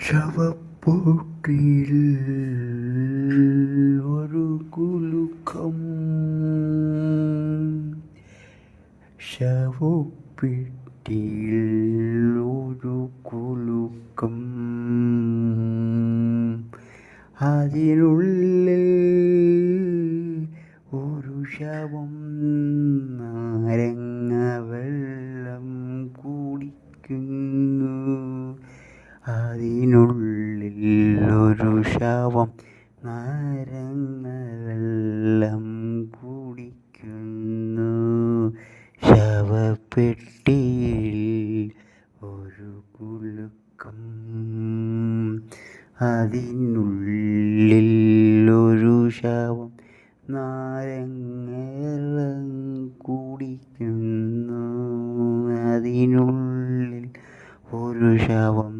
ശവപ്പൊട്ടിയിൽ ഒരു കുലുക്കം. ശവപ്പെട്ടിയിൽ ഒരു കുലുക്കം. അതിനുള്ളിൽ ഒരു ശവം നാരങ്ങ അതിനുള്ളിലൊരു ശവം നാരങ്ങളെല്ലാം കുടിക്കുന്നു. ശവപ്പെട്ടിയിൽ ഒരു കുലുക്കം അതിനുള്ളിലൊരു ശവം നാരങ്ങളെല്ലാം കുടിക്കുന്നു. അതിനുള്ള पुरुषवं